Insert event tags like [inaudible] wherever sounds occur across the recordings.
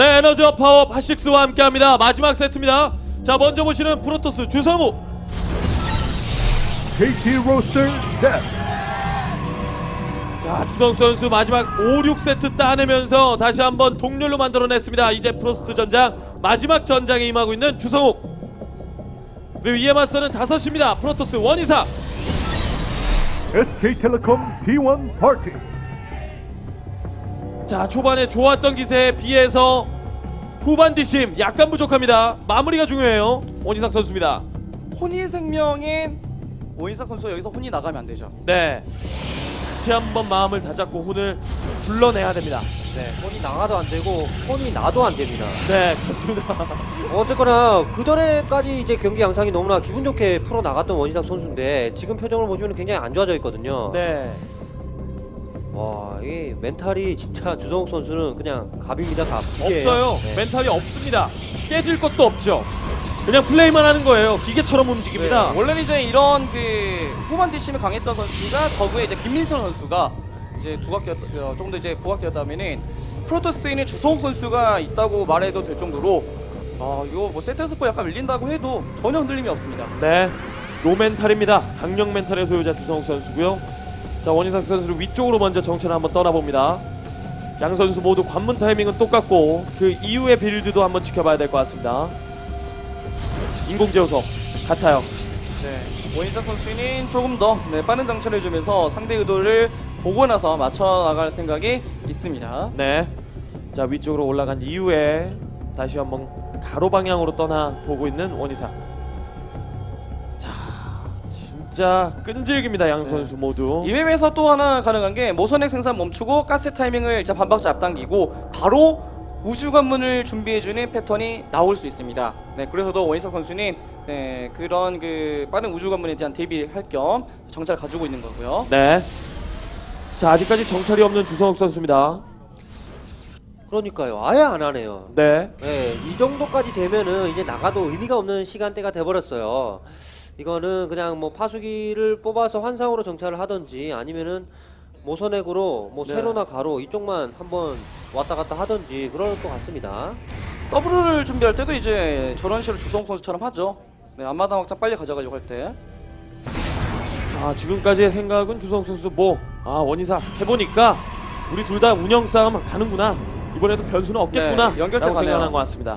네, 에너지와 파워 파식스와 함께합니다. 마지막 세트입니다. 자, 먼저 보시는 프로토스 주성우. KT 로스터 자, 주성 선수 마지막 5, 6세트 따내면서 다시 한번 동률로 만들어냈습니다. 이제 프로스트 전장 마지막 전장에 임하고 있는 주성우. 그리고 이에 맞서는 5시입니다. 프로토스 원이사. SK텔레콤 T1 파티 자, 초반에 좋았던 기세에 비해서 후반 뒷심 약간 부족합니다. 마무리가 중요해요. 원희삭 선수입니다. 혼이 생명인 오인삭 선수 여기서 혼이 나가면 안 되죠. 네. 다시 한번 마음을 다잡고 혼을 불러내야 됩니다. 네, 폰이 나가도 안 되고 폰이 나도 안 됩니다. 네, 그렇습니다. [laughs] 어쨌거나 그 전에까지 이제 경기 양상이 너무나 기분 좋게 풀어 나갔던 원희상 선수인데 지금 표정을 보시면 굉장히 안 좋아져 있거든요. 네. 와, 이 멘탈이 진짜 주성욱 선수는 그냥 갑입니다, 갑. 기계예요. 없어요. 네. 멘탈이 없습니다. 깨질 것도 없죠. 그냥 플레이만 하는 거예요. 기계처럼 움직입니다. 네, 원래는 이제 이런 그 후반 뒷심이 강했던 선수가 저그의 이제 김민철 선수가 이제 두각되었 어, 조금 더 이제 부각되었다면은 프로토스에는 주성욱 선수가 있다고 말해도 될 정도로 아 이거 뭐 세트 스코어 약간 밀린다고 해도 전혀 흔들림이 없습니다. 네. 노멘탈입니다. 강력 멘탈의 소유자 주성욱 선수고요. 자, 원희삭 선수를 위쪽으로 먼저 정찰을 한번 떠나봅니다. 양 선수 모두 관문 타이밍은 똑같고 그 이후의 빌드도 한번 지켜봐야 될 것 같습니다. 인공제어석 같아요. 네, 오인삭 선수는 조금 더 네, 빠른 정찰을 해주면서 상대 의도를 보고 나서 맞춰 나갈 생각이 있습니다. 네. 자 위쪽으로 올라간 이후에 다시 한번 가로 방향으로 떠나 보고 있는 원희삭. 자 진짜 끈질깁니다 양 선수 모두. 이 맵에서 또 하나 가능한 게 모선액 생산 멈추고 가스 타이밍을 이제 반박자 앞당기고 바로 우주 관문을 준비해주는 패턴이 나올 수 있습니다. 네, 그래서도 원희석 선수는 네, 그런 그 빠른 우주 관문에 대한 대비할 겸 정찰 가지고 있는 거고요. 네. 자 아직까지 정찰이 없는 주성욱 선수입니다. 그러니까요. 아예 안 하네요. 네. 네, 이 정도까지 되면은 이제 나가도 의미가 없는 시간대가 돼버렸어요. 이거는 그냥 뭐 파수기를 뽑아서 환상으로 정찰을 하던지 아니면은 모선액으로 뭐 네. 세로나 가로 이쪽만 한번 왔다 갔다 하던지 그럴 것 같습니다. 더블을 준비할 때도 이제 저런 식으로 주성 선수처럼 하죠. 네, 앞마당 확장 빨리 가져가려고 할 때. 자 지금까지의 생각은 주성욱 선수 뭐 아 원희삭 해보니까 우리 둘 다 운영 싸움 가는구나. 이번에도 변수는 없겠구나. 네, 가네요. 생각한 것 같습니다.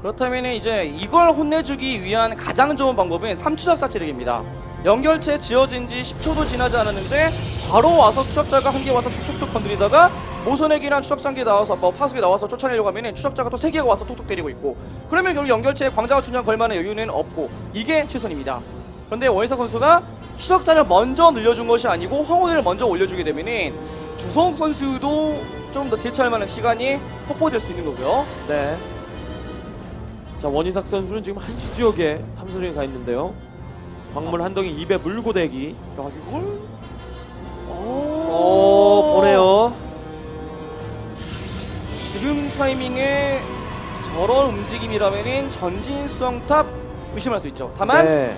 그렇다면 이제 이걸 혼내주기 위한 가장 좋은 방법은 3추적자 체력입니다. 연결체 지어진 지 10초도 지나지 않았는데 바로 와서 추적자가 한 개 와서 툭툭툭 건드리다가 모선액이랑 추적장기 나와서 뭐 파수기 나와서 쫓아내려고 하면 추적자가 또 세 개가 와서 톡톡 때리고 있고 그러면 결국 연결체에 광자와 춘향 걸만한 여유는 없고 이게 최선입니다. 그런데 원희사 선수가 추적자를 먼저 늘려준 것이 아니고 황혼을 먼저 올려주게 되면은 주성욱 선수도 좀 더 대처할 만한 시간이 확보될 수 있는 거고요. 네. 자 원희삭 선수는 지금 한시 지역에 탐사 중에 가 있는데요. 광물 한 덩이 입에 물고 대기. 야 이걸 오, 보네요. 지금 타이밍에 저런 움직임이라면은 전진 수정탑 의심할 수 있죠. 다만 네.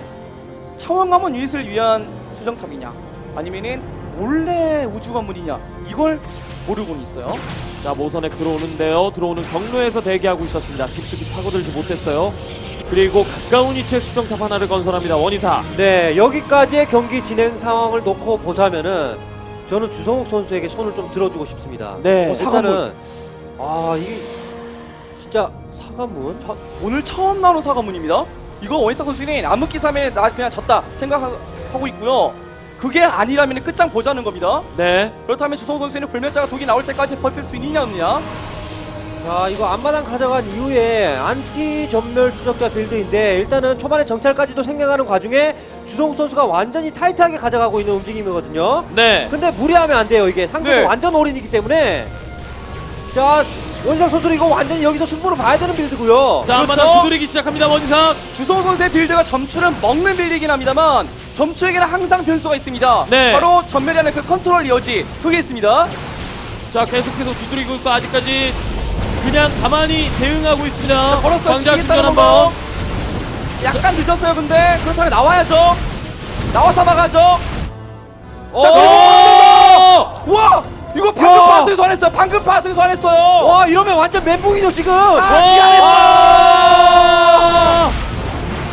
차원관문 유닛을 위한 수정탑이냐 아니면은 몰래 우주 관문이냐 이걸 모르고는 있어요. 자 모선액 들어오는데요. 들어오는 경로에서 대기하고 있었습니다. 깊숙이 파고들지 못했어요. 그리고 가까운 위치에 수정탑 하나를 건설합니다. 원희사. 네, 여기까지의 경기 진행 상황을 놓고 보자면은 저는 주성욱 선수에게 손을 좀 들어주고 싶습니다. 네. 어, 일단은 아 이게 진짜 사관문 자, 오늘 처음 나오는 사과문입니다. 이거 원희사 선수는 암흑기 3에 나 그냥 졌다 생각하고 있고요. 그게 아니라면 끝장 보자는 겁니다. 네. 그렇다면 주성 선수는 불멸자가 독이 나올 때까지 버틸 수 있느냐 없느냐? 자 이거 앞마당 가져간 이후에 안티 전멸 추적자 빌드인데 일단은 초반에 정찰까지도 생각하는 과중에 주성욱 선수가 완전히 타이트하게 가져가고 있는 움직임이거든요. 네. 근데 무리하면 안 돼요 이게 상대가 네. 완전 올인이기 때문에 자 원상 선수는 이거 완전히 여기서 승부를 봐야 되는 빌드고요. 자 그렇죠. 한번 두드리기 시작합니다. 원희삭. 주성 선수의 빌드가 점추를 먹는 빌드이긴 합니다만 점추에게는 항상 변수가 있습니다. 네. 바로 전멸이라는 그 컨트롤 여지 그게 있습니다. 자 계속해서 두드리고 있고 아직까지 그냥 가만히 대응하고 있습니다. 걸었어 광자 충전 지키겠다는 한번. 거. 약간 늦었어요 근데 그렇다면 나와야죠. 나와서 막아죠. 자, 오! 그리고 와 이거 야! 방 방금 파스 소환했어요. 방금 파스 소환했어요. 와 이러면 완전 멘붕이죠 지금. 아,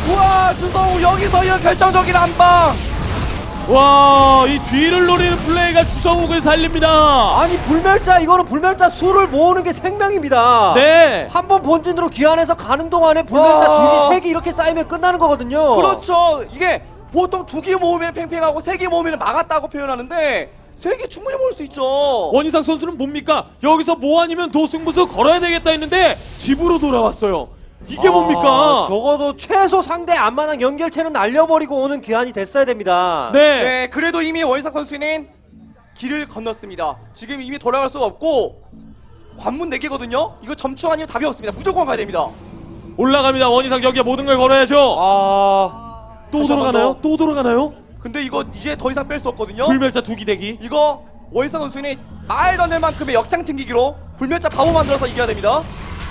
우와 주성우 여기서 이런 결정적인 한방. 와, 이 뒤를 노리는 플레이가 주성욱을 살립니다. 아니 불멸자 이거는 불멸자 수를 모으는 게 생명입니다. 네. 한 번 본진으로 귀환해서 가는 동안에 불멸자 와. 둘이 세개 이렇게 쌓이면 끝나는 거거든요. 그렇죠. 이게 보통 두 개 모으면 팽팽하고 세 개 모으면 막았다고 표현하는데 세개 충분히 모을 수 있죠. 원희상 선수는 뭡니까? 여기서 뭐 아니면 도승부수 걸어야 되겠다 했는데 집으로 돌아왔어요. 이게 아, 뭡니까? 적어도 최소 상대 안마당 연결체는 날려버리고 오는 귀환이 됐어야 됩니다. 네. 네, 그래도 이미 원희삭 선수는 길을 건넜습니다. 지금 이미 돌아갈 수가 없고 관문 4개거든요. 이거 점추 아니면 답이 없습니다. 무조건 가야 됩니다. 올라갑니다. 원희상 여기에 모든 걸 걸어야죠. 아, 또 돌아가나요? 더. 또 돌아가나요? 근데 이거 이제 더 이상 뺄 수 없거든요. 불멸자 두기 대기. 이거 원희삭 선수는 말도 안 되는 만큼의 역장 튕기기로 불멸자 바보 만들어서 이겨야 됩니다.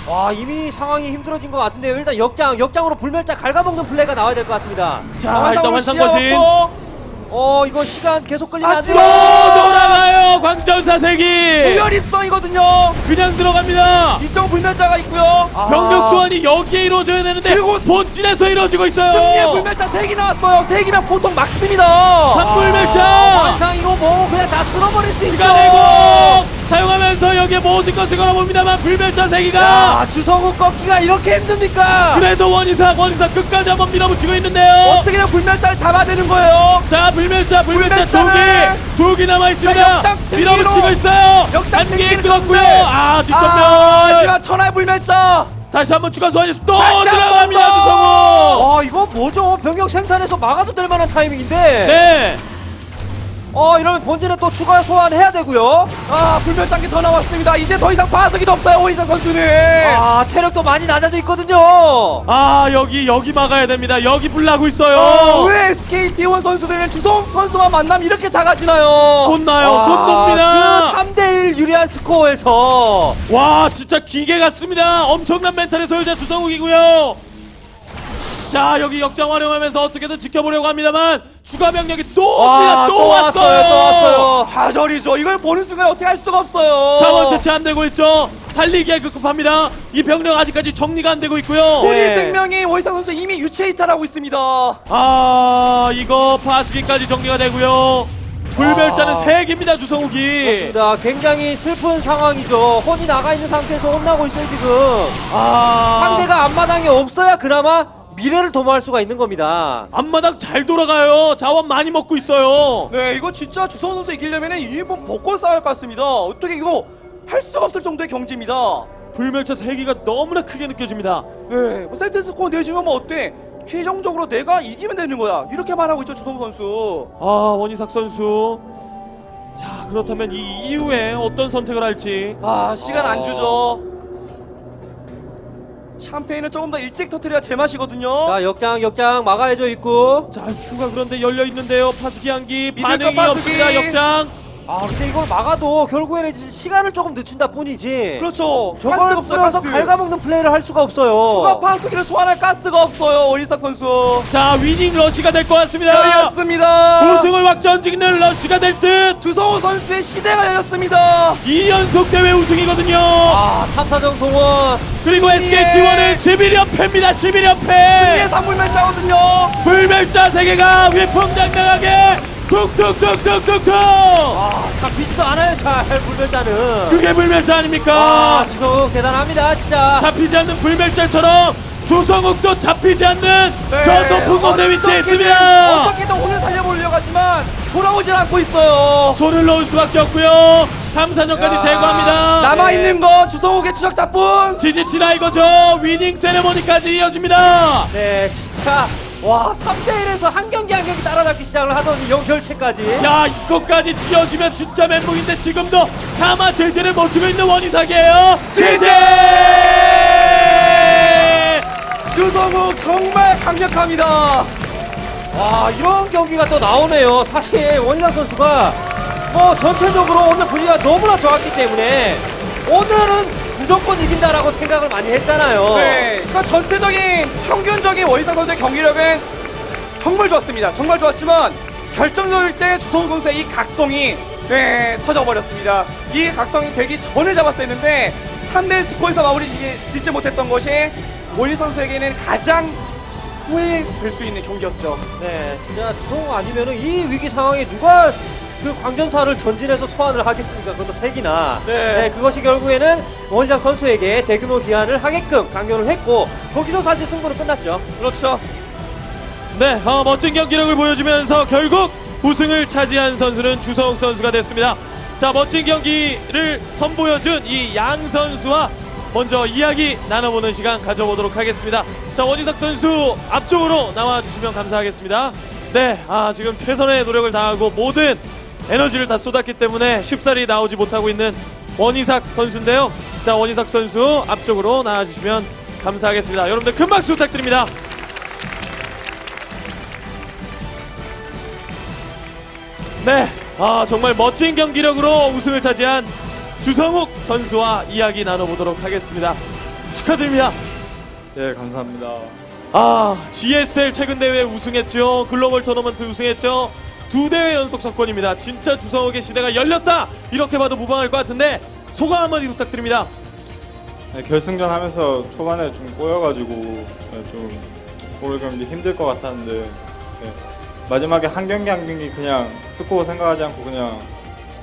와 이미 상황이 힘들어진 것 같은데요. 일단 역장, 역장으로 불멸자 갈가먹는 플레이가 나와야 될 것 같습니다. 자, 일단 완성 거신. 어 이거 시간 계속 끌리면 안 하지만- 돼요. 또 돌아가요. 광전사 세기. 우열 입성이거든요. 그냥 들어갑니다. 이쪽 불멸자가 있고요. 아. 병력 소환이 여기에 이루어져야 되는데 그리고 본진에서 이루어지고 있어요. 승리의 불멸자 3개 나왔어요. 3개면 보통 막습니다. 산불멸자. 완상 이거 뭐 그냥 다 쓸어버릴 수 있죠. 시간 내고 사용하면서 여기에 모든 것을 걸어봅니다만 불멸자 세기가 아 주성우 꺾기가 이렇게 힘듭니까? 그래도 원이사 원이사 끝까지 한번 밀어붙이고 있는데요. 어떻게든 불멸자를 잡아야 되는 거예요. 자 불멸자 불멸자 불멸자를! 두개두개 남아 자, 있습니다. 역장 밀어붙이고! 있어요. 역장 한개 등기를 끌었고요. 쳤는데. 아 뒷전면 아, 하지만 천하의 불멸자. 다시 한번 추가 소환이 또 다시 한 번 들어갑니다 더! 주성우. 아 이거 뭐죠? 병력 생산해서 막아도 될 만한 타이밍인데. 네. 어 이러면 본진에 또 추가 소환해야 되고요. 아개더 나왔습니다. 이제 더 이상 파석이도 없어요. 오이사 선수는. 아 체력도 많이 낮아져 있거든요. 아 여기 여기 막아야 됩니다. 여기 불나고 있어요. 어, 왜 SK T1 선수들은 주성 선수와 만나면 이렇게 작아지나요? 손 나요. 와, 손 돕니다. 그 3대1 유리한 스코어에서 와 진짜 기계 같습니다 엄청난 멘탈의 소유자 주성욱이고요 자 여기 역장 활용하면서 어떻게든 지켜보려고 합니다만 추가 병력이 또 옵니다 또, 왔어요 또 왔어요. 좌절이죠. 이걸 보는 순간 어떻게 할 수가 없어요. 자원 채취 안 되고 있죠 살리기에 급급합니다 이 병력 아직까지 정리가 안 되고 있고요 본인 네. 생명이 오이사 선수 이미 유체 이탈하고 있습니다. 아 이거 파수기까지 정리가 되고요 불멸자는 아. 세 개입니다 주성욱이 그렇습니다. 굉장히 슬픈 상황이죠. 혼이 나가 있는 상태에서 혼나고 있어요 지금. 아 상대가 앞마당에 없어야 그나마 미래를 도모할 수가 있는 겁니다. 앞마당 잘 돌아가요 자원 많이 먹고 있어요 네, 이거 진짜 주성 선수 이기려면 일본 복권 싸울 것 같습니다. 어떻게 이거 할 수가 없을 정도의 경지입니다. 불멸자 세 개가 너무나 크게 느껴집니다 네, 뭐 세트 스코어 내주면 뭐 어때? 최종적으로 내가 이기면 되는 거야. 이렇게 말하고 있죠, 주성 선수. 아 원희삭 선수 자 그렇다면 이 이후에 어떤 선택을 할지 아, 시간 안 어. 주죠. 샴페인은 조금 더 일찍 터트려야 제맛이거든요. 자 역장 역장 막아야죠 입구. 자 입구가 그런데 열려 있는데요 파수기 믿을까, 반응이 파수기? 없습니다 역장 아 근데 이걸 막아도 결국에는 이제 시간을 조금 늦춘다 뿐이지. 그렇죠. 저걸 없어요, 뿌려서 가스. 갉아먹는 플레이를 할 수가 없어요. 추가 파수기를 소환할 가스가 없어요, 원희삭 선수. 자 위닝 러시가 될 것 같습니다 열렸습니다. 우승을 확정 짓는 러시가 될 듯 주성호 선수의 시대가 열렸습니다. 2연속 대회 우승이거든요 아 탑사정 동원. 그리고 SKT1은 11연패입니다 11연패 승리의 산불멸자거든요. 불멸자 세계가 위풍당당하게 툭툭툭툭툭툭 아 잡히지도 않아요 잘 불멸자는. 그게 불멸자 아닙니까 아 지성 대단합니다 진짜. 잡히지 않는 불멸자처럼 주성욱도 잡히지 않는 저 높은 곳에 위치해 네. 어떻게든- 있습니다. 어떻게든 오늘 살려보려고 하지만 돌아오질 않고 있어요. 손을 놓을 수밖에 없고요. 탐사정까지 야, 제거합니다. 남아있는 거 주성욱의 추적자뿐. 지지치라 이거죠. 위닝 세레모니까지 이어집니다. 네 진짜 와 3대1에서 한 경기 한 경기 따라잡기 시작을 하더니 연결체까지. 야 이것까지 지어지면 진짜 멘붕인데 지금도 차마 제재를 못 치고 있는 원희삭이에요. 제재! 주성욱 정말 강력합니다. 와 이런 경기가 또 나오네요. 사실 원희상 선수가 뭐 전체적으로 오늘 분위기가 너무나 좋았기 때문에 오늘은 무조건 이긴다라고 생각을 많이 했잖아요. 네, 그러니까 전체적인 평균적인 원희상 선수의 경기력은 정말 좋았습니다. 정말 좋았지만 결정적일 때 주성 선수의 이 각성이 네, 터져버렸습니다. 이 각성이 되기 전에 잡았어야 했는데 3대1 스코어에서 마무리 지- 짓지 못했던 것이 원희 선수에게는 가장 후회될 수 있는 경기였죠. 네, 진짜 주성우 아니면은 이 위기 상황에 누가 그 광전사를 전진해서 소환을 하겠습니까? 그것도 색이나. 네. 그것이 결국에는 원희상 선수에게 대규모 기한을 하게끔 강요를 했고 거기서 사실 승부는 끝났죠. 그렇죠. 네, 어, 멋진 경기력을 보여주면서 결국 우승을 차지한 선수는 주성욱 선수가 됐습니다. 자, 멋진 경기를 선보여준 이 양 선수와 먼저 이야기 나눠보는 시간 가져보도록 하겠습니다. 자, 원희석 선수 앞쪽으로 나와주시면 감사하겠습니다. 네, 아, 지금 최선의 노력을 다하고 모든 에너지를 다 쏟았기 때문에 쉽사리 나오지 못하고 있는 원희삭 선수인데요. 자, 원희삭 선수 앞쪽으로 나와주시면 감사하겠습니다. 여러분들 큰 박수 부탁드립니다. 네, 아 정말 멋진 경기력으로 우승을 차지한 주성욱 선수와 이야기 나눠보도록 하겠습니다. 축하드립니다. 네, 감사합니다. 아 GSL 최근 대회 우승했죠. 글로벌 토너먼트 우승했죠. 두 대회 연속 석권입니다. 진짜 주성욱의 시대가 열렸다. 이렇게 봐도 무방할 것 같은데 소감 한마디 부탁드립니다. 네, 결승전 하면서 초반에 좀 꼬여가지고 네, 좀 오늘 경기 힘들 것 같았는데 네, 마지막에 한 경기 한 경기 그냥 스코어 생각하지 않고 그냥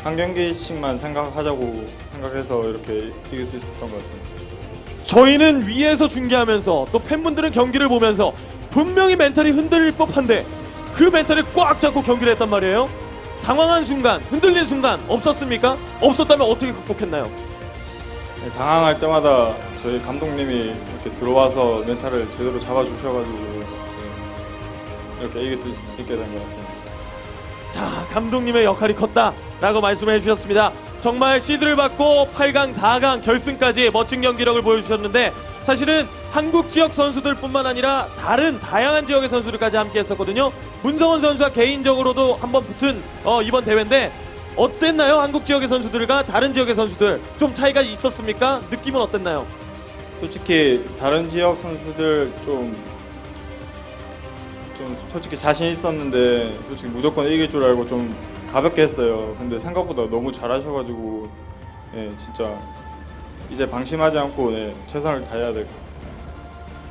한 경기씩만 생각하자고 생각해서 이렇게 이길 수 있었던 것 같아요. 저희는 위에서 중계하면서 또 팬분들은 경기를 보면서 분명히 멘탈이 흔들릴 법한데 그 멘탈을 꽉 잡고 경기를 했단 말이에요. 당황한 순간, 흔들린 순간 없었습니까? 없었다면 어떻게 극복했나요? 네, 당황할 때마다 저희 감독님이 이렇게 들어와서 멘탈을 제대로 잡아주셔가지고 네, 이렇게 이길 수 있, 게된 것 같아요. 자, 감독님의 역할이 컸다라고 말씀을 해주셨습니다. 정말 시드를 받고 8강, 4강 결승까지 멋진 경기력을 보여주셨는데 사실은 한국 지역 선수들뿐만 아니라 다른 다양한 지역의 선수들까지 함께 했었거든요. 문성원 선수와 개인적으로도 한번 붙은 어, 이번 대회인데 어땠나요? 한국 지역의 선수들과 다른 지역의 선수들 좀 차이가 있었습니까? 느낌은 어땠나요? 솔직히 다른 지역 선수들 좀, 좀 솔직히 자신 있었는데 솔직히 무조건 이길 줄 알고 좀 가볍게 했어요. 근데 생각보다 너무 잘하셔가지고 예, 진짜 이제 방심하지 않고 네, 최선을 다해야 될 것 같아요.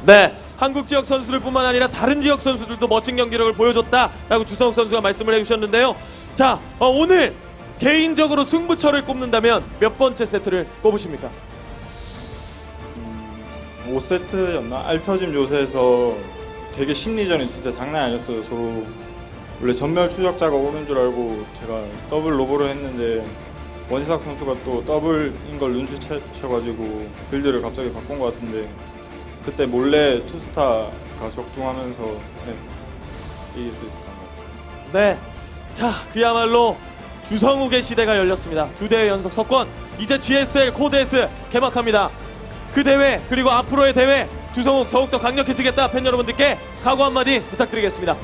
네, 한국 지역 선수들뿐만 아니라 다른 지역 선수들도 멋진 경기력을 보여줬다라고 주성욱 선수가 말씀을 해주셨는데요. 자, 어, 오늘 개인적으로 승부처를 꼽는다면 몇 번째 세트를 꼽으십니까? 5세트였나? 알터짐 요새에서 되게 심리전이 진짜 장난 아니었어요. 서로 원래 전멸 추적자가 오는 줄 알고 제가 더블 로보를 했는데 원희삭 선수가 또 더블인 걸 눈치채셔가지고 빌드를 갑자기 바꾼 것 같은데 그때 몰래 투스타가 적중하면서 네, 이길 수 있었던 것 같아요. 네, 자, 그야말로 주성욱의 시대가 열렸습니다. 두 대회 연속 석권. 이제 GSL 코드에스 개막합니다. 그 대회 그리고 앞으로의 대회 주성욱 더욱더 강력해지겠다 팬 여러분들께 각오 한마디 부탁드리겠습니다.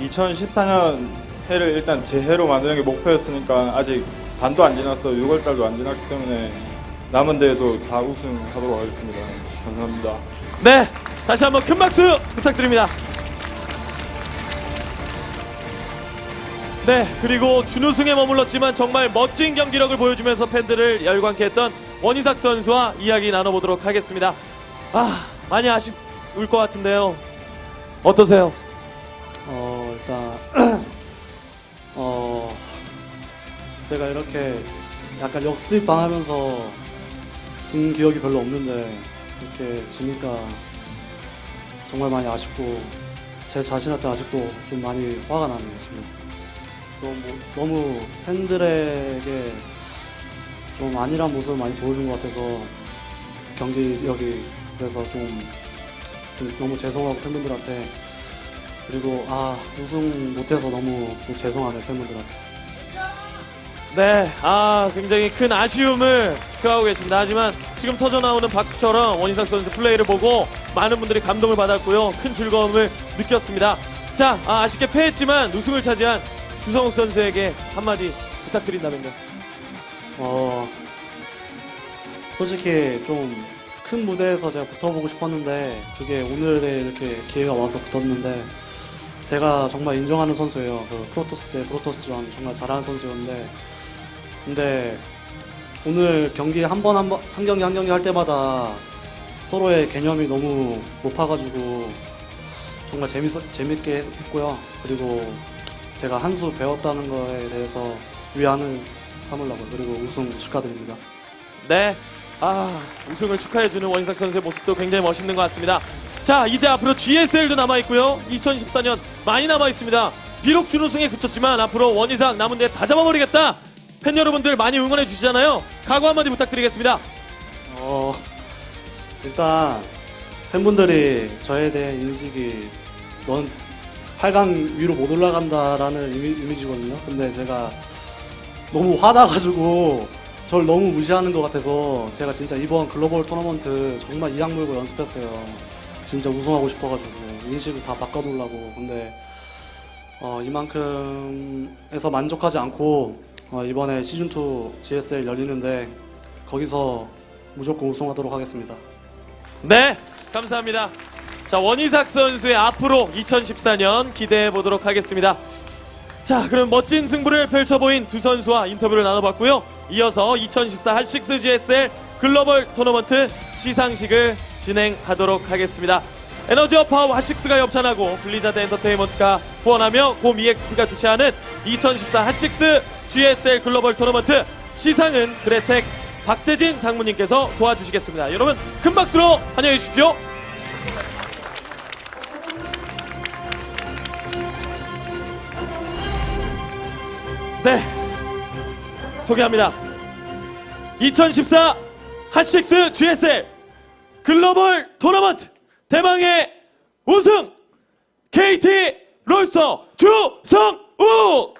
2014년 해를 일단 제 해로 만드는 게 목표였으니까 아직 반도 안 지났어 6월 달도 안 지났기 때문에 남은 대회도 다 우승하도록 하겠습니다. 감사합니다. 네, 다시 한번 큰 박수 부탁드립니다. 네, 그리고 준우승에 머물렀지만 정말 멋진 경기력을 보여주면서 팬들을 열광케 했던 원희삭 선수와 이야기 나눠보도록 하겠습니다. 아, 많이 아쉬울 것 같은데요. 어떠세요? 어 일단 [clears throat] 어 제가 이렇게 약간 역수입 당하면서 진 기억이 별로 없는데 이렇게 지니까 정말 많이 아쉽고 제 자신한테 아직도 좀 많이 화가 나네요 지금 너무 너무 팬들에게 좀 안일한 모습을 많이 보여준 것 같아서 경기력이 그래서 좀, 좀 너무 죄송하고 팬분들한테 그리고 아 우승 못해서 너무 또 죄송하네 팬분들한테 네, 아 굉장히 큰 아쉬움을 표하고 계십니다. 하지만 지금 터져 나오는 박수처럼 원희삭 선수 플레이를 보고 많은 분들이 감동을 받았고요, 큰 즐거움을 느꼈습니다. 자, 아, 아쉽게 패했지만 우승을 차지한 주성욱 선수에게 한마디 부탁드린다면요. 어 솔직히 좀 큰 무대에서 제가 붙어보고 싶었는데 그게 오늘에 이렇게 기회가 와서 붙었는데 제가 정말 인정하는 선수예요. 그 프로토스 때 프로토스전 정말 잘하는 선수였는데 근데 오늘 경기 한 번 한 번 한 경기 한 경기 할 때마다 서로의 개념이 너무 높아가지고 정말 재밌 재밌게 했고요. 그리고 제가 한 수 배웠다는 거에 대해서 위안을 삼으려고 그리고 우승 축하드립니다. 네. 아, 우승을 축하해주는 원희삭 선수의 모습도 굉장히 멋있는 것 같습니다. 자, 이제 앞으로 GSL도 남아있고요. 2014년 많이 남아있습니다. 비록 준우승에 그쳤지만 앞으로 원희삭 남은 데 다 잡아버리겠다. 팬 여러분들 많이 응원해 주시잖아요. 각오 한마디 부탁드리겠습니다. 어, 일단 팬분들이 저에 대한 인식이 넌 8강 위로 못 올라간다라는 이미, 이미지거든요. 근데 제가 너무 화나가지고 저를 너무 무시하는 것 같아서 제가 진짜 이번 글로벌 토너먼트 정말 이악 물고 연습했어요. 진짜 우승하고 싶어가지고 인식을 다 바꿔놓으려고. 근데 어, 이만큼에서 만족하지 않고 어, 이번에 시즌2 GSL 열리는데 거기서 무조건 우승하도록 하겠습니다. 네, 감사합니다. 자, 원희삭 선수의 앞으로 2014년 기대해 보도록 하겠습니다. 자, 그럼 멋진 승부를 펼쳐 보인 두 선수와 인터뷰를 나눠봤고요. 이어서 2014 핫식스 GSL 글로벌 토너먼트 시상식을 진행하도록 하겠습니다. 에너지업 파워 핫식스가 협찬하고 블리자드 엔터테인먼트가 후원하며 곰 EXP가 주최하는 2014 핫식스 GSL 글로벌 토너먼트 시상은 그레텍 박대진 상무님께서 도와주시겠습니다. 여러분 큰 박수로 환영해 주십시오. 소개합니다. 2014 핫식스 GSL 글로벌 토너먼트 대망의 우승 KT 롤스터 주성우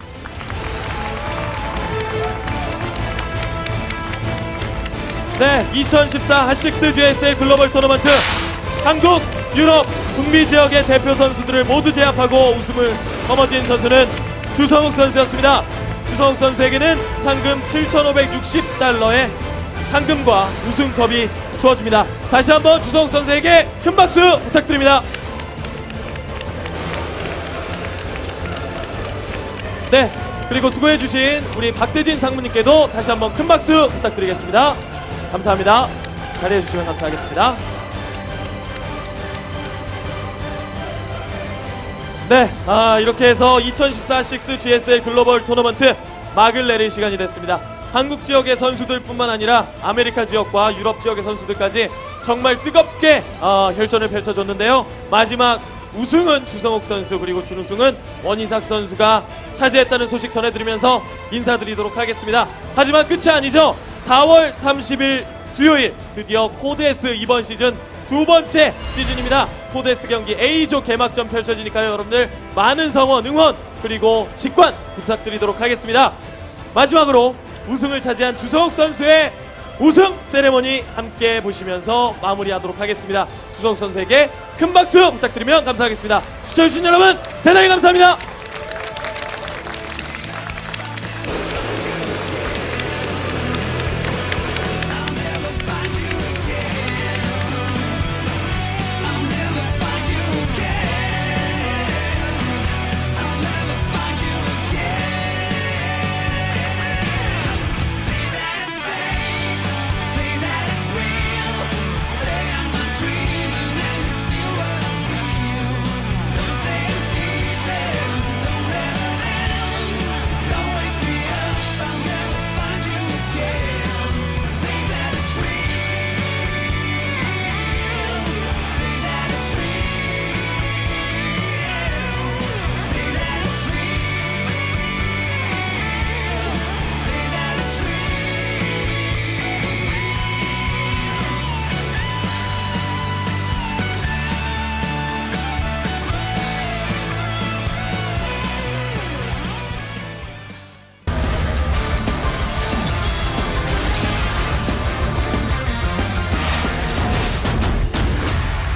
네, 2014 핫식스 GSL 글로벌 토너먼트 한국, 유럽, 북미 지역의 대표 선수들을 모두 제압하고 우승을 거머쥔 선수는 주성욱 선수였습니다. 주성욱 선수에게는 상금 7,560달러의 상금과 우승컵이 주어집니다. 다시 한번 주성욱 선수에게 큰 박수 부탁드립니다. 네, 그리고 수고해주신 우리 박대진 상무님께도 다시 한번 큰 박수 부탁드리겠습니다. 감사합니다. 자리해주시면 감사하겠습니다. 네, 아, 이렇게 해서 2014 6 GSL 글로벌 토너먼트 막을 내릴 시간이 됐습니다. 한국 지역의 선수들뿐만 아니라 아메리카 지역과 유럽 지역의 선수들까지 정말 뜨겁게 아, 혈전을 펼쳐줬는데요. 마지막 우승은 주성욱 선수 그리고 준우승은 원희삭 선수가 차지했다는 소식 전해드리면서 인사드리도록 하겠습니다. 하지만 끝이 아니죠. 4월 30일 수요일 드디어 코드S 이번 시즌 두 번째 시즌입니다. 코데스 경기 A조 개막전 펼쳐지니까요. 여러분들 많은 성원, 응원 그리고 직관 부탁드리도록 하겠습니다. 마지막으로 우승을 차지한 주성욱 선수의 우승 세레머니 함께 보시면서 마무리하도록 하겠습니다. 주성욱 선수에게 큰 박수 부탁드리면 감사하겠습니다. 시청해주신 여러분 대단히 감사합니다.